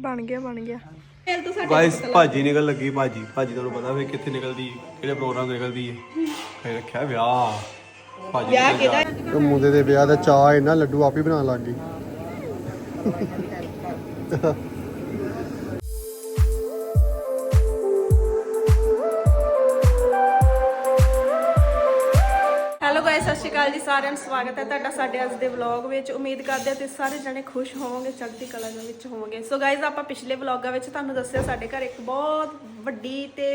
ਬਣ ਗਿਆ ਬਣ ਗਿਆ। ਤੇਲ ਤਾਂ ਸਾਡੇ ਗਾਇਸ ਭਾਜੀ ਨਿਕਲ ਲੱਗੀ ਭਾਜੀ। ਭਾਜੀ ਤੁਹਾਨੂੰ ਪਤਾ ਵੇ ਕਿੱਥੇ ਨਿਕਲਦੀ ਕਿਹੜੇ ਪ੍ਰੋਗਰਾਮ ਨਿਕਲਦੀ ਹੈ। ਫੇਰ ਰੱਖਿਆ ਵਿਆਹ। ਭਾਜੀ ਵਿਆਹ ਕਿਹਦਾ? ਮੁੰਡੇ ਦੇ ਵਿਆਹ ਦਾ ਚਾਹ ਇਹਨਾਂ ਲੱਡੂ ਆਪ ਹੀ ਬਣਾਉਣ ਲੱਗ ਗਈ। ਹੈਲੋ ਸਤਿ ਸ਼੍ਰੀ ਅਕਾਲ ਜੀ, ਸਾਰਿਆਂ ਨੂੰ ਸਵਾਗਤ ਹੈ ਤੁਹਾਡਾ ਸਾਡੇ ਅੱਜ ਦੇ ਵਲੌਗ ਵਿੱਚ। ਉਮੀਦ ਕਰਦੇ ਹਾਂ ਤੁਸੀਂ ਸਾਰੇ ਜਣੇ ਖੁਸ਼ ਹੋਵੋਗੇ, ਚੜ੍ਹਦੀ ਕਲਾ ਦੇ ਵਿੱਚ ਹੋਵੋਗੇ। ਸੋ ਗਾਇਸ ਆਪਾਂ ਪਿਛਲੇ ਵਲੌਗਾਂ ਵਿੱਚ ਤੁਹਾਨੂੰ ਦੱਸਿਆ ਸਾਡੇ ਘਰ ਇੱਕ ਬਹੁਤ ਵੱਡੀ ਤੇ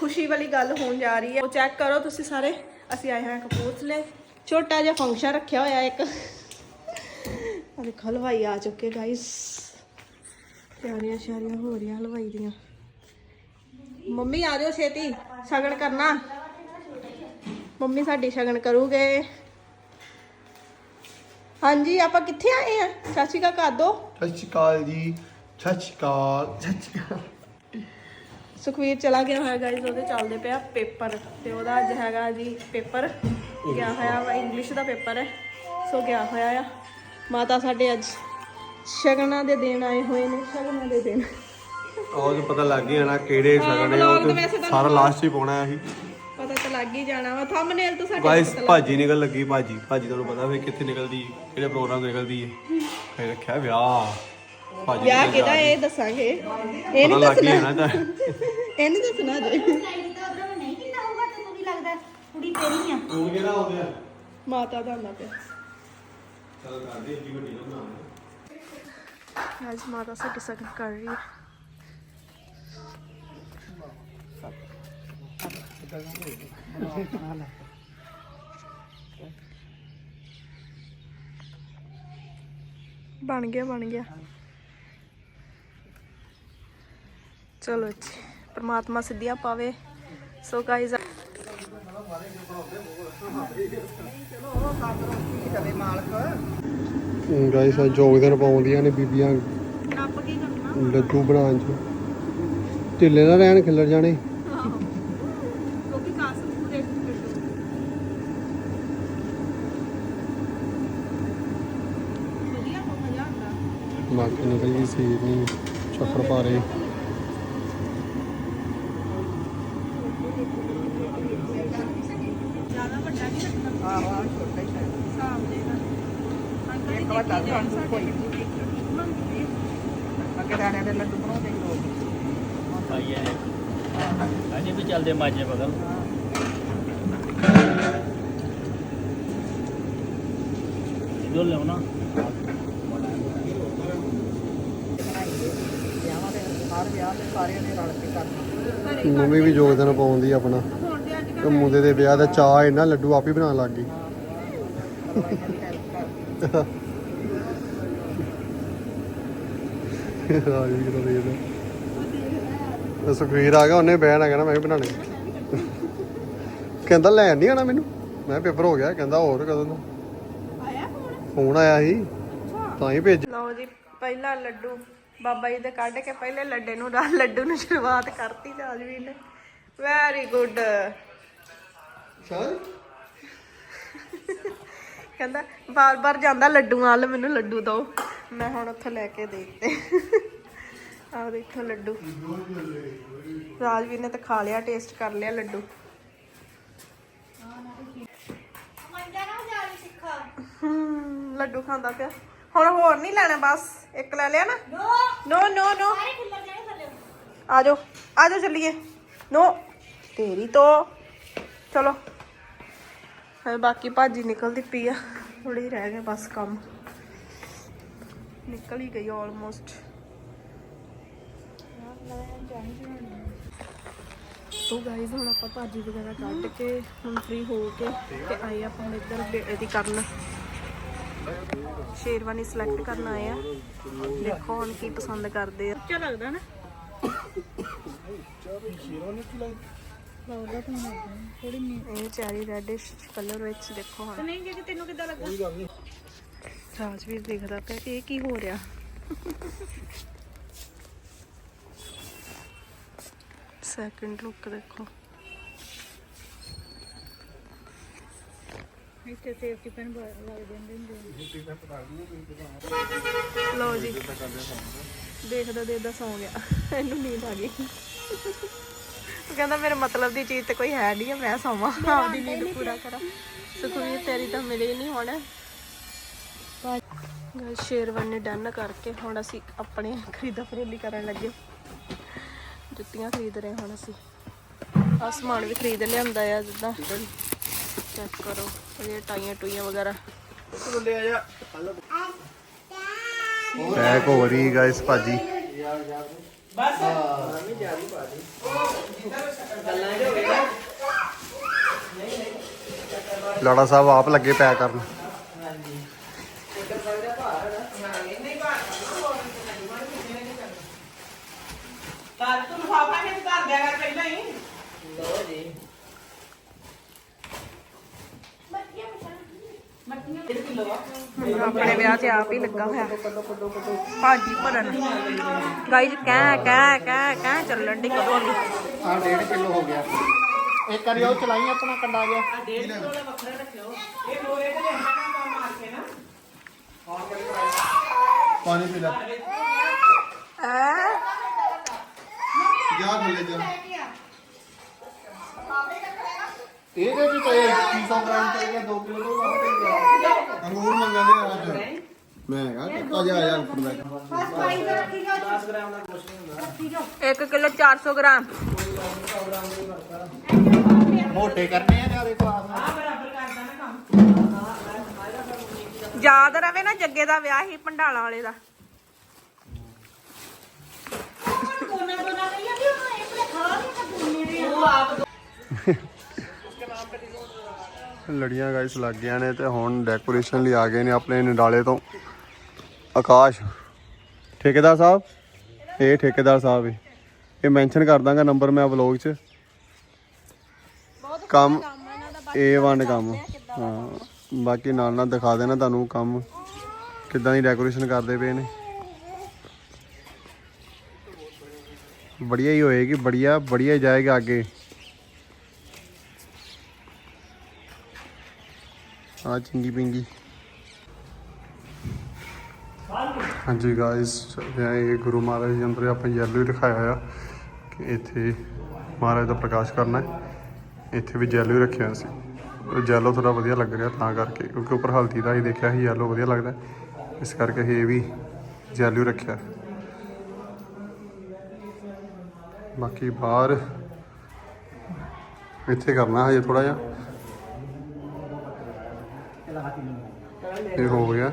ਖੁਸ਼ੀ ਵਾਲੀ ਗੱਲ ਹੋਣ ਜਾ ਰਹੀ ਹੈ। ਉਹ ਚੈੱਕ ਕਰੋ ਤੁਸੀਂ ਸਾਰੇ। ਅਸੀਂ ਆਏ ਹਾਂ ਕਪੂਰਥਲੇ। ਛੋਟਾ ਜਿਹਾ ਫੰਕਸ਼ਨ ਰੱਖਿਆ ਹੋਇਆ ਇੱਕ। ਆ ਦੇਖੋ, ਹਲਵਾਈ ਆ ਚੁੱਕੇ ਗਾਇਸ ਤਿਆਰੀਆਂ ਸ਼ਾਰੀਆਂ ਹੋ ਰਹੀਆਂ ਹਲਵਾਈ ਦੀਆਂ। ਮੰਮੀ ਆ ਜਾਓ ਛੇਤੀ, ਸ਼ਗਨ ਕਰਨਾ। ਮੰਮੀ ਸਾਡੀ ਸ਼ਗਨ ਕਰੂਗੇ। ਹਾਂਜੀ ਆਪਾਂ ਕਿੱਥੇ ਆਏ ਆ? ਚਾਚੀ ਕਾ ਕਾਦੋ ਸਤਿ ਸ਼੍ਰੀ ਅਕਾਲ ਜੀ। ਸਤਿ ਸ਼੍ਰੀ ਅਕਾਲ। ਸਤਿ ਸ਼੍ਰੀ ਅਕਾਲ। ਸੁਖਵੀਰ ਚਲਾ ਗਿਆ ਹੋਇਆ ਗਾਇਸ ਉਹਦੇ ਚੱਲਦੇ ਪਿਆ ਪੇਪਰ ਤੇ ਉਹਦਾ ਅੱਜ ਹੈਗਾ ਜੀ ਪੇਪਰ। ਗਿਆ ਹੋਇਆ ਵਾ ਇੰਗਲਿਸ਼ ਦਾ ਪੇਪਰ ਹੈ। ਸੋ ਗਿਆ ਹੋਇਆ ਆ। ਮਾਤਾ ਸਾਡੇ ਅੱਜ ਸ਼ਗਨਾਂ ਦੇ ਦੇਣ ਆਏ ਹੋਏ ਨੇ ਸ਼ਗਨਾਂ ਦੇ ਦੇਣ ਉਹ ਤਾਂ ਪਤਾ ਲੱਗ ਗਿਆ ਨਾ ਕਿਹੜੇ ਹਾਂ, ਸਗਣੇ ਉਹ ਤਾਂ ਸਾਰਾ ਲਾਸਟ ਹੀ ਪਾਉਣਾ ਸੀ ਪਤਾ ਤਾਂ ਲੱਗ ਹੀ ਜਾਣਾ ਵਾ। ਥੰਬਨੇਲ ਤੋਂ ਸਾਡੇ ਗਾਇਸ ਭਾਜੀ ਨਿਕਲ ਲੱਗੀ ਭਾਜੀ। ਭਾਜੀ ਤੁਹਾਨੂੰ ਪਤਾ ਵੇ ਕਿੱਥੇ ਨਿਕਲਦੀ ਕਿਹੜੇ ਪ੍ਰੋਗਰਾਮ ਨਿਕਲਦੀ ਹੈ ਫੇਰ ਰੱਖਿਆ ਵਿਆਹ। ਭਾਜੀ ਵਿਆਹ ਕਿਹਦਾ ਇਹ ਦੱਸਾਂਗੇ। ਇਹ ਨਹੀਂ ਲੱਗ ਤਾਂ। ਇਹ ਨਹੀਂ ਦੱਸਣਾ ਜੇ ਤੂੰ ਕਿਹੜਾ ਹੋ ਗਿਆ? ਮਾਤਾ ਦਾ ਆਉਂਦਾ ਪਿਆ। ਚਲ ਕਰਦੇ ਜੀ ਵੱਡੀ ਨਾ ਬਣਾ ਅੱਜ ਮਾਤਾ ਸਾਡੀ ਸਗਨ ਕਰ ਰਹੀ ਹੈ। ਬਣ ਗਿਆ ਬਣ ਗਿਆ। ਚਲੋ ਜੀ ਪ੍ਰਮਾਤਮਾ ਸਿੱਧੀਆਂ ਪਾਵੇ। ਸੋ ਗਾਇਜ਼ ਗਾਇਸ ਅੱਜ ਯੋਗਦਾਨ ਪਾਉਂਦੀਆਂ ਨੇ ਬੀਬੀਆਂ। ਨੱਪ ਕੀ ਕਰਨਾ? ਲੱਡੂ ਬਣਾਉਣ ਚ। ਢਿੱਲੇ ਨਾ ਰਹਿਣ ਖਿੱਲਰ ਜਾਣੇ ਕਿਉਂਕਿ ਕਾਸ ਪੂਰੇ ਵਧੀਆ ਹੋ ਮਜ਼ਾ ਆਉਂਦਾ ਨੱਕ ਨਿਕਲ ਗਈ ਸੀ ਨਹੀਂ ਚੱਕਰ ਪਾ ਰਹੇ ਜ਼ਿਆਦਾ ਵੱਡਾ ਨਹੀਂ ਰੱਖਣਾ ਹਾਂ ਹਾਂ ਛੋਟਾ ਹੀ ਹਿਸਾਬ ਦੇ ਨਾਲ ਅੰਕਲ ਜੀ ਦੇਖੀ ਜਾਣ ਸਾਡੇ ਮੰਗੀ ਅੱਗੇ ਦਾਣਿਆਂ ਦੇ ਨਿਕਲ ਗਈ ਸੀ ਲੋਕ ਆਈ ਹੈ ਅਜੇ ਵੀ ਚੱਲਦੇ ਮਾਜੇ ਬਦਲ ਇਧਰ ਲਿਆਉਣਾ ਵਿਆਹਾਂ ਦੇ ਹਰ ਵਿਆਹ ਦੇ ਸਾਰਿਆਂ ਨੇ ਰਲ ਕੇ ਕਰਨਾ। ਮੰਮੀ ਵੀ ਯੋਗਦਾਨ ਪਾਉਂਦੀ ਆ ਆਪਣਾ। ਤੇ ਮੁੰਡੇ ਦੇ ਵਿਆਹ ਦਾ ਚਾਹ ਇਹਨਾਂ ਲੱਡੂ ਆਪ ਹੀ ਬਣਾਉਣ ਲੱਗ ਗਈ। ਆ ਵੀ ਕਿਹੜਾ ਸੁਖਵੀਰ ਆ ਗਿਆ ਉਹਨੇ ਬਹਿਣ ਆ ਗਿਆ ਨਾ ਮੈਂ ਵੀ ਬਣਾਣੇ ਕਹਿੰਦਾ ਲੈਣ ਨਹੀਂ ਆਣਾ ਮੈਨੂੰ? ਮੈਂ ਪੇਪਰ ਹੋ ਗਿਆ। ਕਹਿੰਦਾ ਹੋਰ ਕਦੋਂ ਦਾ ਆਇਆ ਫੋਨ? ਆਇਆ ਸੀ। ਤਾਂ ਹੀ ਭੇਜ ਲਓ ਜੀ ਪਹਿਲਾ ਲੱਡੂ। ਬਾਬਾ ਜੀ ਦੇ ਕੱਢ ਕੇ ਪਹਿਲੇ ਲੱਡੇ ਨੂੰ ਰਾ- ਲੱਡੂ ਨੂੰ ਸ਼ੁਰੂਆਤ ਕਰਤੀ ਰਾਜਵੀਰ ਨੇ। ਵੈਰੀ ਗੁੱਡ ਸ਼ਾਹ ਕਹਿੰਦਾ ਬਾਰ-ਬਾਰ ਜਾਂਦਾ ਲੱਡੂਆਂ ਵੱਲ ਮੈਨੂੰ ਲੱਡੂ ਦਿਓ ਮੈਂ ਹੁਣ ਉੱਥੋਂ ਲੈ ਕੇ ਦੇਖਦੇ। ਆਹ ਦੇਖੋ ਲੱਡੂ। ਰਾਜਵੀਰ ਨੇ ਤਾਂ ਖਾ ਲਿਆ ਟੇਸਟ ਕਰ ਲਿਆ ਲੱਡੂ। ਹਮ, ਲੱਡੂ ਖਾਂਦਾ ਪਿਆ। ਹੁਣ ਹੋਰ ਨਹੀਂ ਲੈਣਾ ਬਸ ਇੱਕ ਲੈ ਲਿਆ ਨਾ। ਨੋ। ਨੋ ਨੋ ਆ ਜਾਓ ਆ ਜਾਓ ਚੱਲੀਏ। ਨੋ ਤੇਰੀ ਤੋਂ। ਚਲੋ ਹਾਂ ਬਾਕੀ ਭਾਜੀ ਨਿਕਲਦੀ ਪਈ ਆ ਥੋੜੀ ਰਹਿ ਗਏ ਬਸ ਕੰਮ। ਨਿਕਲ ਹੀ ਗਈ ਆਲਮੋਸਟ ਸੋ ਗਾਈਜ਼ ਹੁਣ ਆਪਾਂ ਭਾਜੀ ਵਗੈਰਾ ਕੱਢ ਕੇ ਹੁਣ ਫ੍ਰੀ ਹੋ ਕੇ ਤੇ ਆਏ ਆਪਾਂ ਹੁਣ ਇੱਧਰ ਇਹਦੀ ਕਰਨ। ਸ਼ੇਰਵਾਨੀ ਸਿਲੈਕਟ ਕਰਨ ਆਏ ਆ। ਦੇਖੋ ਹੁਣ ਕੀ ਪਸੰਦ ਕਰਦੇ ਆ। ਅੱਛਾ ਲੱਗਦਾ ਨਾ। ਇਹ ਚੈਰੀ ਰੈਡਿਸ਼ ਕਲਰ ਵਿੱਚ ਦੇਖੋ ਹੁਣ। ਨਹੀਂ ਜਿਹੜੀ ਤੈਨੂੰ ਕਿੱਦਾਂ ਲੱਗਾ ਰਾਜਵੀਰ ਦੇਖਦਾ ਪਿਆ ਕਿ ਇਹ ਕੀ ਹੋ ਰਿਹਾ। ਸੈਕਿੰਡ ਲੁੱਕ ਦੇਖੋ। ਇੱਥੇ ਸੇਫਟੀ ਪਿਨ ਲੱਗ ਜਾਂਦੇ ਹੁੰਦੇ ਲਓ ਜੀ ਦੇਖਦਾ ਦੇਖਦਾ ਸੌਂ ਗਿਆ। ਇਹਨੂੰ ਨੀਂਦ ਆ ਗਈ। ਉਹ ਕਹਿੰਦਾ ਮੇਰੇ ਮਤਲਬ ਦੀ ਚੀਜ਼ ਤੇ ਕੋਈ ਹੈ ਨਹੀਂ ਹੈ ਮੈਂ ਸੌਵਾਂ। ਆਪਦੀ ਨੀਂਦ ਪੂਰਾ ਕਰਾਂ। ਸੁਖਵੀਰ ਤੇਰੀ ਤਾਂ ਮਿਲੇ ਹੀ ਨਹੀਂ ਹੁਣ। ਸ਼ੇਰਵਾਨੀ ਡਨ ਕਰਕੇ ਹੁਣ ਅਸੀਂ ਆਪਣੇ ਖਰੀਦਾ ਫਰੋਲੀ ਕਰਨ ਲੱਗੇ। ਜੁੱਤੀਆਂ ਖਰੀਦ ਰਹੇ ਹੁਣ ਅਸੀਂ। ਆਹ ਸਮਾਨ ਵੀ ਖਰੀਦ ਲਿਆਂਦਾ ਆ ਜਿੱਦਾਂ। ਚੈੱਕ ਕਰੋ ਇਹ ਟਾਈਆਂ ਟੂਈਆਂ ਵਗੈਰਾ ਪੈਕ ਹੋ ਰਹੀ ਗਾਇਸ ਭਾਜੀ ਲਾੜਾ ਸਾਹਿਬ ਆਪ ਲੱਗੇ ਪੈਕ ਕਰਨ ਕੱਲ ਤੂੰ ਲਿਫਾਫਾ ਕਿੱਥੇ ਧਰ ਦਿਆ ਕਰ ਪਹਿਲਾਂ ਹੀ ਹੁਣ ਆਪਣੇ ਵਿਆਹ ਤੇ ਆਪ ਹੀ ਲੱਗਾ ਹੋਇਆ। ਭਾਜੀ ਭਰਨ। ਗਾਈਜ਼ ਕਹਿ ਕਹਿ ਕਹਿ ਕਹਿ ਚੱਲਣ ਦੀ ਕਦੋਂ ਦੀ ਆ 1.5 ਕਿਲੋ ਹੋ ਗਿਆ। ਇੱਕ ਵਾਰੀ ਉਹ ਚਲਾਈ ਆਪਣਾ ਕੰਡਾ ਗਿਆ ਇਹ ਲੋਰੇ ਤੇ ਲੈਣਾ ਨਾ ਮਾਰ ਕੇ ਨਾ ਪਾਣੀ ਪੀ ਲੈ। ਜਾ ਖੋਲੇ ਜਾ ਇਹਦੇ ਚ ਤੇ 300 ਗ੍ਰਾਮ ਚਾਹੀਦਾ 2 ਕਿਲੋ ਤੋਂ ਵੱਧ ਚਾਹੀਦਾ ਅੰਗੂਰ ਮੰਗਾਂਦੇ ਆ ਅੱਜ। ਮੈਂ ਕੱਟਾ ਜਾ ਯਾਰ ਉੱਪਰ ਬੈਠ। 1 ਕਿਲੋ 400 ਗ੍ਰਾਮ। ਮੋਟੇ ਕਰਨੇ ਆ ਜ਼ਿਆਦਾ ਕਲਾਸ ਯਾਦ ਰਵੇ ਨਾ ਜੱਗੇ ਦਾ ਵਿਆਹ ਹੀ ਭੰਡਾਲਾ ਵਾਲੇ ਦਾ। ਲੜੀਆਂ ਗਾਇਸ ਲੱਗ ਗਈਆਂ ਨੇ ਤੇ ਹੁਣ ਡੈਕੋਰੇਸ਼ਨ ਲਈ ਆ ਗਏ ਨੇ ਆਪਣੇ ਨਡਾਲੇ ਤੋਂ। ਆਕਾਸ਼ ਠੇਕੇਦਾਰ ਸਾਹਿਬ? ਇਹ ਠੇਕੇਦਾਰ ਸਾਹਿਬ ਹੈ ਇਹ ਮੈਂਸ਼ਨ ਕਰ ਦਾਂਗਾ ਨੰਬਰ ਮੈਂ ਵਲੌਗ 'ਚ। ਕੰਮ A1 ਕੰਮ ਹਾਂ ਬਾਕੀ ਨਾਲ ਨਾਲ ਦਿਖਾ ਦੇਣਾ ਤੁਹਾਨੂੰ ਕੰਮ ਕਿੱਦਾਂ ਦੀ ਡੈਕੋਰੇਸ਼ਨ ਕਰਦੇ ਪਏ ਨੇ। ਬੜੀਆ ਹੀ ਹੋਏਗੀ ਬੜੀਆ ਬੜੀਆ ਜਾਏਗਾ ਅੱਗੇ। ਆ ਚਿੰਗੀ ਪਿੰਗੀ। ਹਾਂਜੀ ਗਾਇਸ ਇਹ ਗੁਰੂ ਮਹਾਰਾਜ ਜੀ ਅੰਦਰ, ਆਪਾਂ ਯੈਲੋ ਹੀ ਦਿਖਾਇਆ ਆ ਕਿ ਇੱਥੇ ਮਹਾਰਾਜ ਦਾ ਪ੍ਰਕਾਸ਼ ਕਰਨਾ ਹੈ। ਇੱਥੇ ਵੀ ਯੈਲੋ ਹੀ ਰੱਖਿਆ ਸੀ। ਯੈਲੋ ਥੋੜਾ ਵਧੀਆ ਲੱਗ ਰਿਹਾ ਤਾਂ ਕਰਕੇ, ਕਿਉਂਕਿ ਉੱਪਰ ਹਲਦੀ ਦਾ ਹੀ ਦੇਖਿਆ ਸੀ ਯੈਲੋ ਵਧੀਆ ਲੱਗਦਾ ਇਸ ਕਰਕੇ ਇਹ ਵੀ ਯੈਲੋ ਰੱਖਿਆ। ਬਾਕੀ ਬਾਹਰ ਇੱਥੇ ਕਰਨਾ ਹਜੇ ਥੋੜਾ ਜਿਹਾ। ਇਹ ਹੋ ਗਿਆ।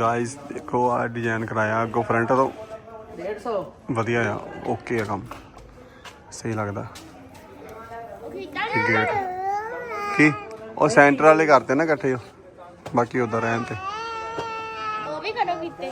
ਗਾਇਸ ਦੇਖੋ ਆ ਡਿਜ਼ਾਈਨ ਕਰਾਇਆ। ਅੱਗੋਂ ਫਰੰਟ ਤੋਂ 150 ਵਧੀਆ ਆ। ਓਕੇ ਆ ਕੰਮ। ਸਹੀ ਲੱਗਦਾ। ਗੇਟ ਕੀ ਉਹ ਸੈਂਟਰ ਵਾਲੇ ਕਰਤੇ ਨਾ ਇਕੱਠੇ। ਬਾਕੀ ਉਧਰ ਰਹਿਣ ਤੇ। ਉਹ ਵੀ ਕਰੋ ਕੀਤੇ।